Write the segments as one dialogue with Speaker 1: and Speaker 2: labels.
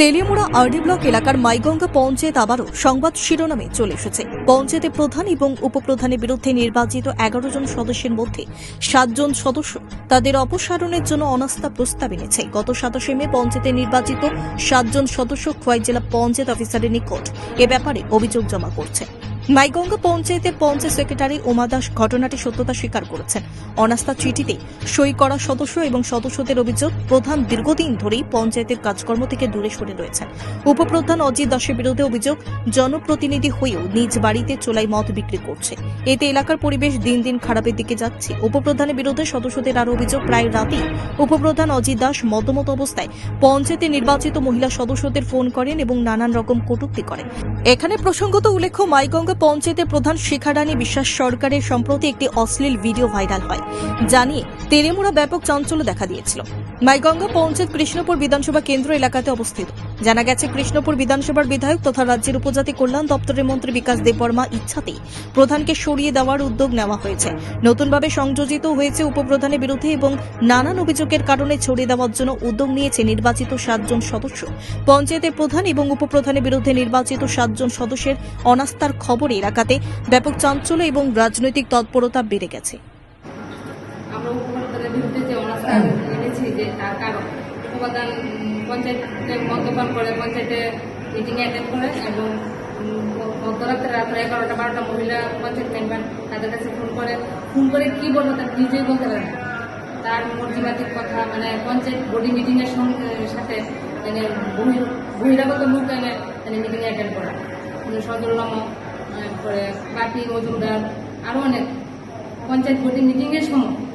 Speaker 1: Teliamura RD block এলাকার মাইগঙ্গা পঞ্চায়েত আবারও সংবাদ শিরোনামে চলে এসেছে। পঞ্চায়েতে প্রধান এবং উপপ্রধানের বিরুদ্ধে নির্বাচিত এগারো জন সদস্যের মধ্যে সাতজন সদস্য তাদের অপসারণের জন্য অনাস্থা প্রস্তাব এনেছে। গত সাতাশে মে পঞ্চায়েতে নির্বাচিত সাতজন সদস্য খোয়াই জেলা পঞ্চায়েত অফিসারের নিকট এ ব্যাপারে অভিযোগ জমা করছে। মাইগঙ্গা পঞ্চায়েতের পঞ্চায়েত সেক্রেটারি উমা দাস ঘটনাটি সত্যতা স্বীকার করেছেন। অনাস্থা চিঠিতে সই করা সদস্য এবং সদস্যদের অভিযোগ প্রধান দীর্ঘদিন ধরেই পঞ্চায়েতের কাজকর্ম থেকে দূরে সরে রয়েছেন। উপপ্রধান অজিত দাসের বিরুদ্ধে অভিযোগ, জনপ্রতিনিধি হয়েও নিজ বাড়িতে চোলাই মদ বিক্রি করছে। এতে এলাকার পরিবেশ দিন দিন খারাপের দিকে যাচ্ছে। উপপ্রধানের বিরুদ্ধে সদস্যদের আরও অভিযোগ, প্রায় রাতেই উপপ্রধান অজিত দাস মদমত অবস্থায় পঞ্চায়েতে নির্বাচিত মহিলা সদস্যদের ফোন করেন এবং নানান রকম কটূক্তি করেন। এখানে প্রসঙ্গত উল্লেখ্য, মাইগঙ্গা পঞ্চায়েতের প্রধান শিখারানী বিশ্বাস সরকারের সম্প্রতি একটি অশ্লীল ভিডিও ভাইরাল হয়। জানিয়ে তেরেমুড়া ব্যাপক চাঞ্চল্য দেখা দিয়েছিল। মাইগঙ্গা পঞ্চায়েত কৃষ্ণপুর বিধানসভা কেন্দ্র এলাকাতে অবস্থিত। জানা গেছে, কৃষ্ণপুর বিধানসভার বিধায়ক তথা রাজ্যের উপজাতি কল্যাণ দপ্তরের মন্ত্রী বিকাশ দেববর্মা ইচ্ছাতেই প্রধানকে সরিয়ে দেওয়ার উদ্যোগ নেওয়া হয়েছে। নতুনভাবে সংযোজিত হয়েছে উপপ্রধানের বিরুদ্ধে এবং নানান অভিযোগের কারণে ছড়িয়ে দেওয়ার জন্য উদ্যোগ নিয়েছে নির্বাচিত সাতজন সদস্য। পঞ্চায়েতের প্রধান এবং উপপ্রধানের বিরুদ্ধে নির্বাচিত সাতজন সদস্যের অনাস্থার খবরে এলাকাতে ব্যাপক চাঞ্চল্য এবং রাজনৈতিক তৎপরতা বেড়ে গেছে।
Speaker 2: আমরা উপপ্রধানের বিরুদ্ধে যে যে তার কারণ। উম, পঞ্চায়েতে মদ্যপান করে পঞ্চায়েতে মিটিং অ্যাটেন্ড করে এবং মধ্যরাত্রে রাত্রে এগারোটা বারোটা মহিলা পঞ্চায়েত মেম্বার তাদের কাছে ফোন করে। ফোন করে কি বলব তার নিজেই বলতে পারে তার মর্জিবাতিক কথা মানে পঞ্চায়েত বডি মিটিংয়ের সাথে মানে বহি- বহিরাগত লোক এনে মানে মিটিং অ্যাটেন্ড করা। সজলম পরে বাপি মজুমদার আরও অনেক। পঞ্চায়েত বডি মিটিংয়ের সময়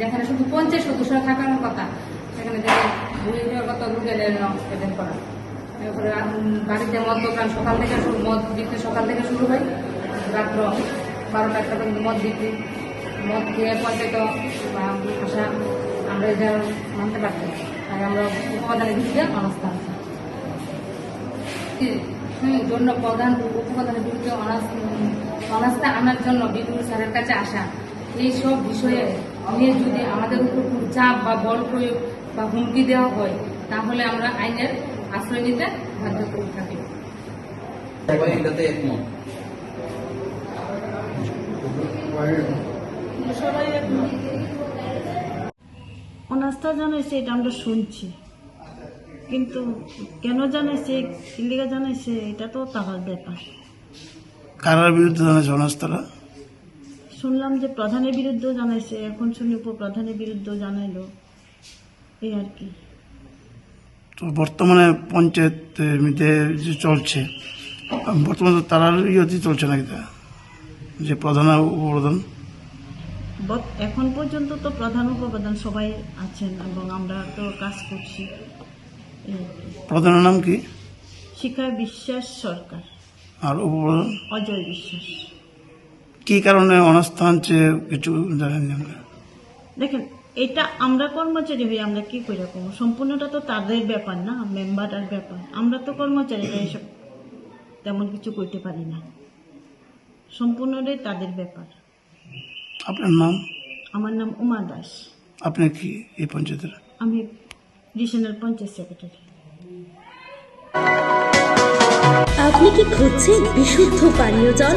Speaker 2: যেখানে শুধু পঞ্চায়েত সদস্যরা থাকার কথা, সেখানে করা বাড়িতে মদ দোকান, সকাল থেকে শুরু, মদ বিক্রি সকাল থেকে শুরু হয় রাত্র বারোটা একটা পর্যন্ত মদ বিক্রি মদ খেয়ে পঞ্চায়েত আসা আমরা এটা মানতে পারছি। তাই আমরা উপপ্রধানের বিরুদ্ধে অনাস্থা আছি। জন্য প্রধান উপপ্রধানের বিরুদ্ধে অনাস্থা আনার জন্য বিপুল স্যারের কাছে আসা এইসব বিষয়ে নিয়ে যদি আমাদের উপর কোনো চাপ বা বল প্রয়োগ বা হুমকি দেওয়া হয় তাহলে আমরা আইনের আশ্রয় নিতে বাধ্য করে থাকি।
Speaker 3: সবাই এটাতে একমত।
Speaker 4: অনাস্থা জানাইছে এটা আমরা শুনছি। কিন্তু কেন জানাইছে কিলিকা জানাইছে এটা তো তাহার ব্যাপার।
Speaker 5: কারার বিরুদ্ধে জানাচ্ছে অনাস্থারা?
Speaker 4: শুনলাম যে প্রধানের বিরুদ্ধেও জানাইছে এখন শুনি উপপ্রধানের বিরুদ্ধেও জানাইলো। এই আর কি।
Speaker 5: তো বর্তমানে পঞ্চায়েত যে চলছে বর্তমানে তো তারার ইয়েতে চলছে নাকি তা? যে প্রধান আর উপপ্রধান?
Speaker 4: এখন পর্যন্ত তো প্রধান উপপ্রধান সবাই আছেন এবং আমরা তো কাজ করছি।
Speaker 5: প্রধানের নাম কি?
Speaker 4: শিখা বিশ্বাস সরকার।
Speaker 5: আর উপপ্রধান?
Speaker 4: অজয় বিশ্বাস।
Speaker 5: কি কারণে অনাস্থা আনছে কিছু জানেন আমরা?
Speaker 4: দেখেন এটা আমরা কর্মচারী হয়ে আমরা কি করে করব? সম্পূর্ণটা তো তাদের ব্যাপার না মেম্বারের ব্যাপার। আমরা তো কর্মচারীরা এসব তেমন কিছু করতে পারি না। সম্পূর্ণটাই তাদের ব্যাপার।
Speaker 5: আপনার নাম?
Speaker 4: আমার নাম উমা দাস।
Speaker 5: আপনি কি এই পঞ্চায়েতের?
Speaker 4: আমি রিজনাল পঞ্চায়েত সেক্রেটারি।
Speaker 6: আপনি কি খুঁজছেন বিশুদ্ধ পানীয় জল?